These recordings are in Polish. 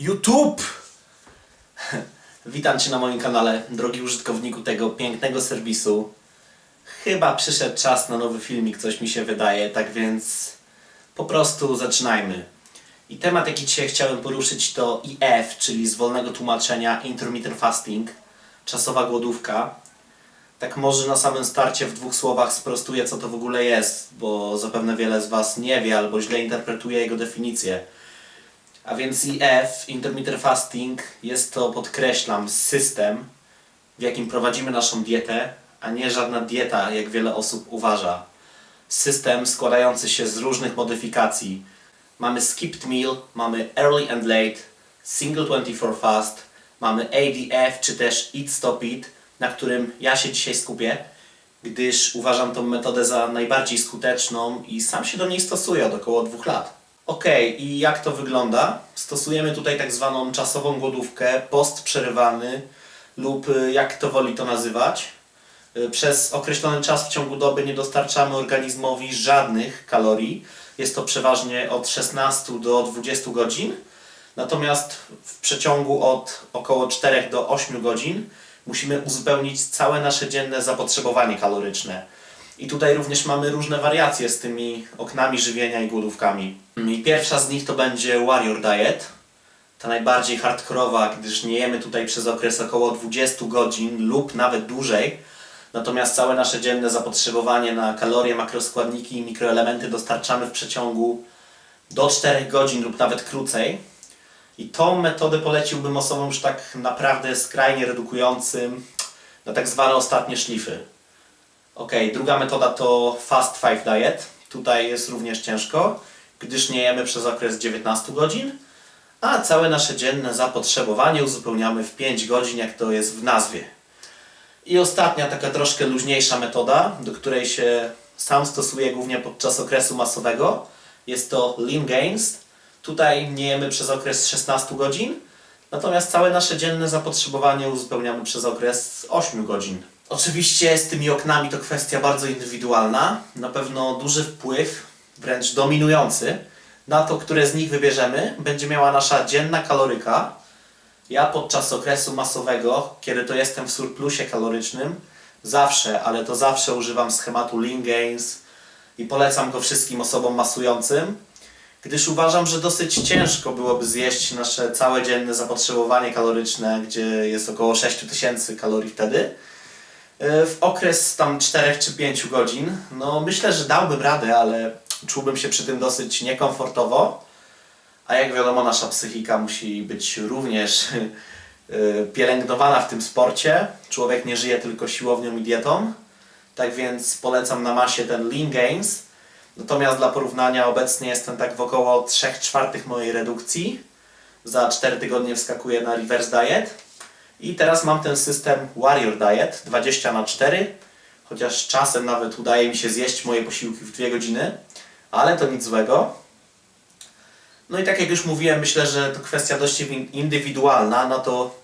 YouTube! Witam Cię na moim kanale, drogi użytkowniku tego pięknego serwisu. Chyba przyszedł czas na nowy filmik, coś mi się wydaje, tak więc po prostu zaczynajmy. I temat, jaki dzisiaj chciałem poruszyć to IF, czyli z wolnego tłumaczenia Intermittent Fasting, czasowa głodówka. Tak może na samym starcie w dwóch słowach sprostuję, co to w ogóle jest, bo zapewne wiele z Was nie wie albo źle interpretuje jego definicję. A więc IF, Intermittent Fasting, jest to, podkreślam, system, w jakim prowadzimy naszą dietę, a nie żadna dieta, jak wiele osób uważa. System składający się z różnych modyfikacji. Mamy skipped meal, mamy early and late, single 24 fast, mamy ADF czy też eat stop eat, na którym ja się dzisiaj skupię, gdyż uważam tą metodę za najbardziej skuteczną i sam się do niej stosuję od około dwóch lat. Ok, i jak to wygląda? Stosujemy tutaj tak zwaną czasową głodówkę, post przerywany lub y, jak to woli to nazywać. Y, Przez określony czas w ciągu doby nie dostarczamy organizmowi żadnych kalorii. Jest to przeważnie od 16 do 20 godzin. Natomiast w przeciągu od około 4 do 8 godzin musimy uzupełnić całe nasze dzienne zapotrzebowanie kaloryczne. I tutaj również mamy różne wariacje z tymi oknami żywienia i głodówkami. I pierwsza z nich to będzie Warrior Diet. Ta najbardziej hardkorowa, gdyż nie jemy tutaj przez okres około 20 godzin lub nawet dłużej. Natomiast całe nasze dzienne zapotrzebowanie na kalorie, makroskładniki i mikroelementy dostarczamy w przeciągu do 4 godzin lub nawet krócej. I tą metodę poleciłbym osobom już tak naprawdę skrajnie redukującym na tak zwane ostatnie szlify. Ok, druga metoda to Fast Five Diet. Tutaj jest również ciężko, gdyż nie jemy przez okres 19 godzin, a całe nasze dzienne zapotrzebowanie uzupełniamy w 5 godzin, jak to jest w nazwie. I ostatnia, taka troszkę luźniejsza metoda, do której się sam stosuję głównie podczas okresu masowego, jest to Lean Gains. Tutaj nie jemy przez okres 16 godzin, natomiast całe nasze dzienne zapotrzebowanie uzupełniamy przez okres 8 godzin. Oczywiście z tymi oknami to kwestia bardzo indywidualna. Na pewno duży wpływ, wręcz dominujący, na to, które z nich wybierzemy, będzie miała nasza dzienna kaloryka. Ja podczas okresu masowego, kiedy to jestem w surplusie kalorycznym, zawsze, ale to zawsze używam schematu Lean Gains i polecam go wszystkim osobom masującym, gdyż uważam, że dosyć ciężko byłoby zjeść nasze całe dzienne zapotrzebowanie kaloryczne, gdzie jest około 6000 kalorii wtedy w okres tam 4 czy 5 godzin. No myślę, że dałbym radę, ale czułbym się przy tym dosyć niekomfortowo. A jak wiadomo, nasza psychika musi być również e, pielęgnowana w tym sporcie. Człowiek nie żyje tylko siłownią i dietą. Tak więc polecam na masie ten Lean Gains. Natomiast dla porównania obecnie jestem tak w około 3 czwartych mojej redukcji. Za 4 tygodnie wskakuję na reverse diet. I teraz mam ten system Warrior Diet 20 na 4 chociaż czasem nawet udaje mi się zjeść moje posiłki w 2 godziny, ale to nic złego. No i tak jak już mówiłem, myślę, że to kwestia dość indywidualna na to,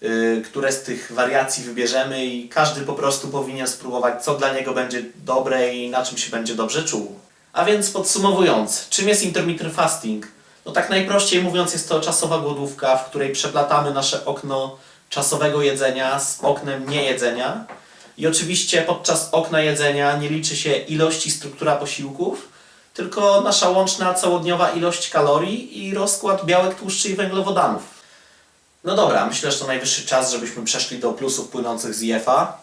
yy, które z tych wariacji wybierzemy i każdy po prostu powinien spróbować, co dla niego będzie dobre i na czym się będzie dobrze czuł. A więc podsumowując, czym jest intermittent fasting? No tak najprościej mówiąc jest to czasowa głodówka, w której przeplatamy nasze okno czasowego jedzenia z oknem niejedzenia. I oczywiście podczas okna jedzenia nie liczy się ilość i struktura posiłków, tylko nasza łączna całodniowa ilość kalorii i rozkład białek, tłuszczy i węglowodanów. No dobra, myślę, że to najwyższy czas, żebyśmy przeszli do plusów płynących z IF-a.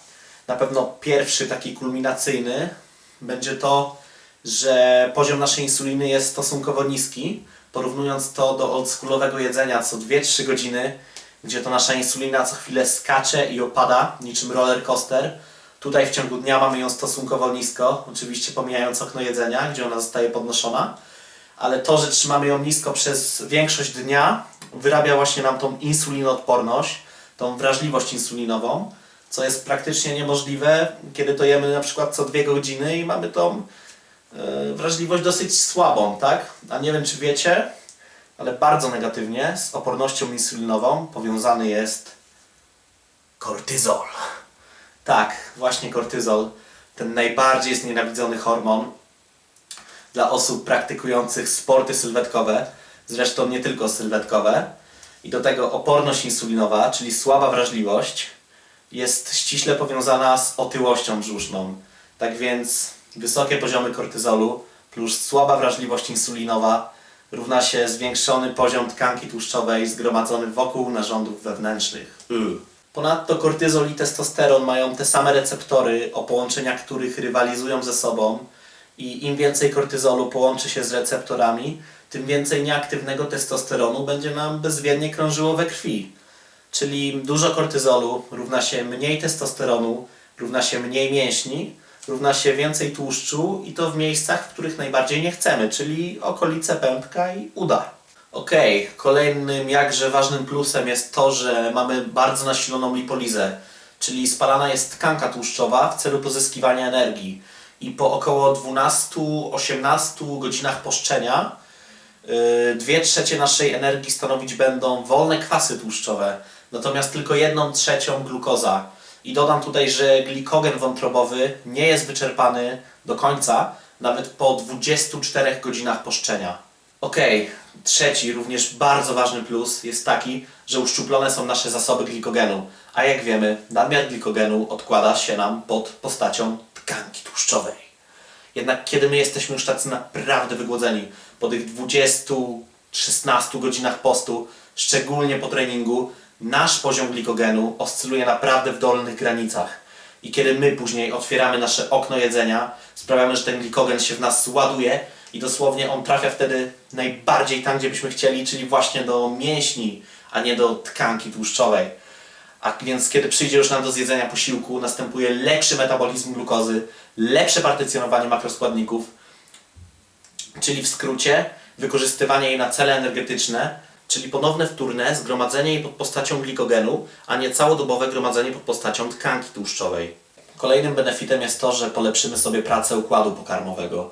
Na pewno pierwszy, taki kulminacyjny, będzie to, że poziom naszej insuliny jest stosunkowo niski, porównując to do oldschoolowego jedzenia co 2-3 godziny, gdzie to nasza insulina co chwilę skacze i opada, niczym roller coaster. Tutaj w ciągu dnia mamy ją stosunkowo nisko, oczywiście pomijając okno jedzenia, gdzie ona zostaje podnoszona, ale to, że trzymamy ją nisko przez większość dnia, wyrabia właśnie nam tą insulinoodporność, tą wrażliwość insulinową, co jest praktycznie niemożliwe, kiedy to jemy na przykład co dwie godziny i mamy tą e, wrażliwość dosyć słabą, tak? A nie wiem, czy wiecie, ale bardzo negatywnie z opornością insulinową powiązany jest kortyzol. Tak, właśnie kortyzol, ten najbardziej znienawidzony hormon dla osób praktykujących sporty sylwetkowe, zresztą nie tylko sylwetkowe. i do tego oporność insulinowa, czyli słaba wrażliwość, jest ściśle powiązana z otyłością brzuszną. Tak więc wysokie poziomy kortyzolu plus słaba wrażliwość insulinowa równa się zwiększony poziom tkanki tłuszczowej zgromadzony wokół narządów wewnętrznych. Y. Ponadto kortyzol i testosteron mają te same receptory, o połączeniach których rywalizują ze sobą i im więcej kortyzolu połączy się z receptorami, tym więcej nieaktywnego testosteronu będzie nam bezwiednie krążyło we krwi. Czyli dużo kortyzolu równa się mniej testosteronu, równa się mniej mięśni, równa się więcej tłuszczu i to w miejscach, w których najbardziej nie chcemy, czyli okolice pępka i uda. Okej, kolejnym jakże ważnym plusem jest to, że mamy bardzo nasiloną lipolizę, czyli spalana jest tkanka tłuszczowa w celu pozyskiwania energii. I po około 12-18 godzinach poszczenia Yy, dwie trzecie naszej energii stanowić będą wolne kwasy tłuszczowe, natomiast tylko jedną trzecią glukoza. I dodam tutaj, że glikogen wątrobowy nie jest wyczerpany do końca, nawet po 24 godzinach poszczenia. Okej, trzeci, również bardzo ważny plus jest taki, że uszczuplone są nasze zasoby glikogenu. A jak wiemy, nadmiar glikogenu odkłada się nam pod postacią tkanki tłuszczowej. Jednak kiedy my jesteśmy już tacy naprawdę wygłodzeni, po tych 20-16 godzinach postu, szczególnie po treningu, nasz poziom glikogenu oscyluje naprawdę w dolnych granicach. I kiedy my później otwieramy nasze okno jedzenia, sprawiamy, że ten glikogen się w nas ładuje i dosłownie on trafia wtedy najbardziej tam, gdzie byśmy chcieli, czyli właśnie do mięśni, a nie do tkanki tłuszczowej. A więc kiedy przyjdzie już nam do zjedzenia posiłku, następuje lepszy metabolizm glukozy, lepsze partycjonowanie makroskładników, czyli w skrócie wykorzystywanie jej na cele energetyczne, czyli ponowne wtórne zgromadzenie jej pod postacią glikogenu, a nie całodobowe gromadzenie pod postacią tkanki tłuszczowej. Kolejnym benefitem jest to, że polepszymy sobie pracę układu pokarmowego.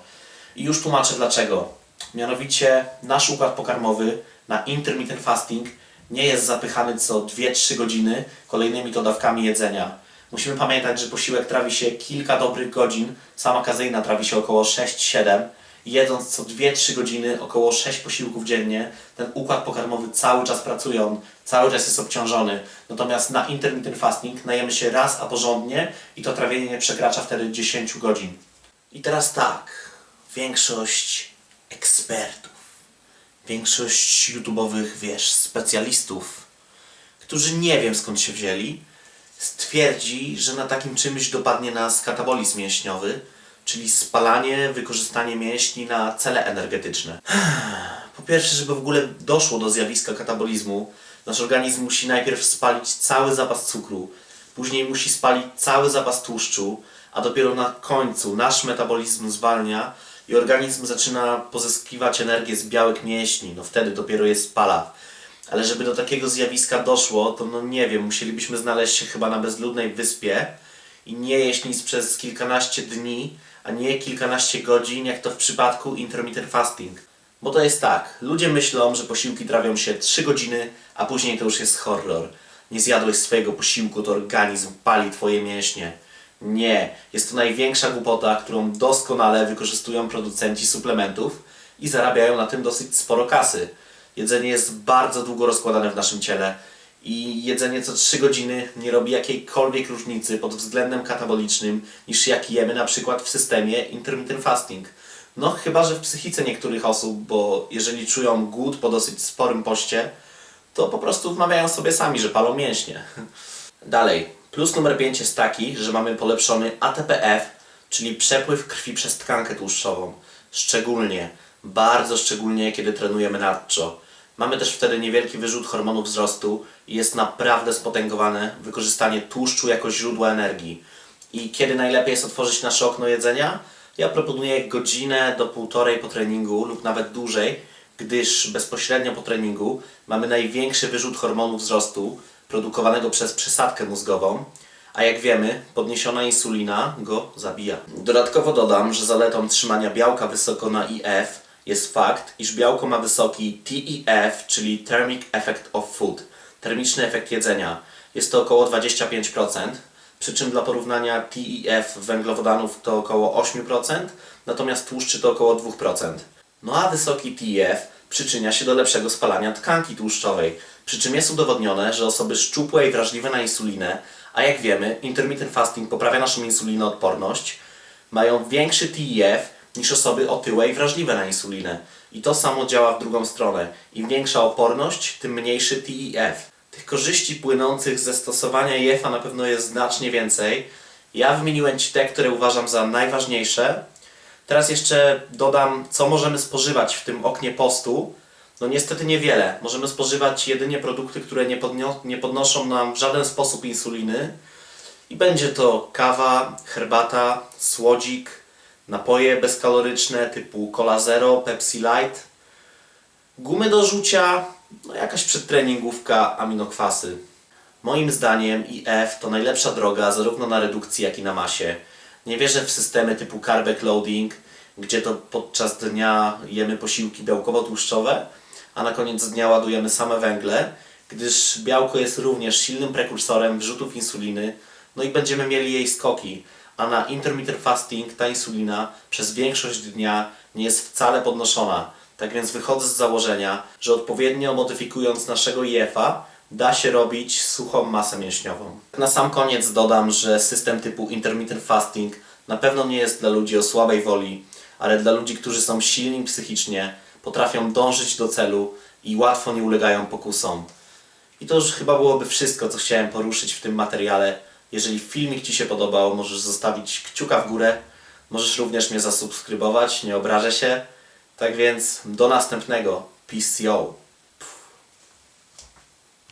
I już tłumaczę dlaczego. Mianowicie nasz układ pokarmowy na intermittent fasting nie jest zapychany co 2-3 godziny kolejnymi to dawkami jedzenia. Musimy pamiętać, że posiłek trawi się kilka dobrych godzin, sama kazeina trawi się około 6-7. Jedząc co 2-3 godziny, około 6 posiłków dziennie, ten układ pokarmowy cały czas pracuje, on cały czas jest obciążony. Natomiast na intermittent fasting najemy się raz, a porządnie i to trawienie nie przekracza wtedy 10 godzin. I teraz tak, większość ekspertów, większość YouTube'owych, wiesz, specjalistów, którzy nie wiem skąd się wzięli, stwierdzi, że na takim czymś dopadnie nas katabolizm mięśniowy, czyli spalanie, wykorzystanie mięśni na cele energetyczne. Po pierwsze, żeby w ogóle doszło do zjawiska katabolizmu, nasz organizm musi najpierw spalić cały zapas cukru, później musi spalić cały zapas tłuszczu, a dopiero na końcu nasz metabolizm zwalnia i organizm zaczyna pozyskiwać energię z białek mięśni. No wtedy dopiero je spala. Ale żeby do takiego zjawiska doszło, to no nie wiem, musielibyśmy znaleźć się chyba na bezludnej wyspie i nie jeść nic przez kilkanaście dni, a nie kilkanaście godzin, jak to w przypadku intermittent fasting. Bo to jest tak, ludzie myślą, że posiłki trawią się 3 godziny, a później to już jest horror. Nie zjadłeś swojego posiłku, to organizm pali twoje mięśnie. Nie, jest to największa głupota, którą doskonale wykorzystują producenci suplementów i zarabiają na tym dosyć sporo kasy. Jedzenie jest bardzo długo rozkładane w naszym ciele i jedzenie co 3 godziny nie robi jakiejkolwiek różnicy pod względem katabolicznym niż jak jemy na przykład w systemie intermittent fasting. No chyba, że w psychice niektórych osób, bo jeżeli czują głód po dosyć sporym poście, to po prostu wmawiają sobie sami, że palą mięśnie. Dalej, plus numer 5 jest taki, że mamy polepszony ATPF, czyli przepływ krwi przez tkankę tłuszczową. Szczególnie, bardzo szczególnie, kiedy trenujemy nadczo. Mamy też wtedy niewielki wyrzut hormonów wzrostu i jest naprawdę spotęgowane wykorzystanie tłuszczu jako źródła energii. I kiedy najlepiej jest otworzyć nasze okno jedzenia? Ja proponuję godzinę do półtorej po treningu lub nawet dłużej, gdyż bezpośrednio po treningu mamy największy wyrzut hormonu wzrostu produkowanego przez przesadkę mózgową, a jak wiemy, podniesiona insulina go zabija. Dodatkowo dodam, że zaletą trzymania białka wysoko na IF jest fakt, iż białko ma wysoki TEF, czyli Thermic Effect of Food, termiczny efekt jedzenia. Jest to około 25%, przy czym dla porównania TEF węglowodanów to około 8%, natomiast tłuszczy to około 2%. No a wysoki TEF przyczynia się do lepszego spalania tkanki tłuszczowej, przy czym jest udowodnione, że osoby szczupłe i wrażliwe na insulinę, a jak wiemy, intermittent fasting poprawia naszą insulinoodporność, mają większy TIF niż osoby otyłe i wrażliwe na insulinę. I to samo działa w drugą stronę. Im większa oporność, tym mniejszy TIF. Tych korzyści płynących ze stosowania IF-a na pewno jest znacznie więcej. Ja wymieniłem Ci te, które uważam za najważniejsze. Teraz jeszcze dodam, co możemy spożywać w tym oknie postu. No niestety niewiele. Możemy spożywać jedynie produkty, które nie, nie podnoszą nam w żaden sposób insuliny. I będzie to kawa, herbata, słodzik, napoje bezkaloryczne typu Cola Zero, Pepsi Light, gumy do rzucia, no jakaś przedtreningówka, aminokwasy. Moim zdaniem IF to najlepsza droga zarówno na redukcji, jak i na masie. Nie wierzę w systemy typu carb loading, gdzie to podczas dnia jemy posiłki białkowo-tłuszczowe, a na koniec dnia ładujemy same węgle, gdyż białko jest również silnym prekursorem wrzutów insuliny, no i będziemy mieli jej skoki, a na intermittent fasting ta insulina przez większość dnia nie jest wcale podnoszona. Tak więc wychodzę z założenia, że odpowiednio modyfikując naszego IF-a da się robić suchą masę mięśniową. Na sam koniec dodam, że system typu intermittent fasting na pewno nie jest dla ludzi o słabej woli, ale dla ludzi, którzy są silni psychicznie, potrafią dążyć do celu i łatwo nie ulegają pokusom. I to już chyba byłoby wszystko, co chciałem poruszyć w tym materiale. Jeżeli filmik Ci się podobał, możesz zostawić kciuka w górę. Możesz również mnie zasubskrybować, nie obrażę się. Tak więc do następnego. Peace yo.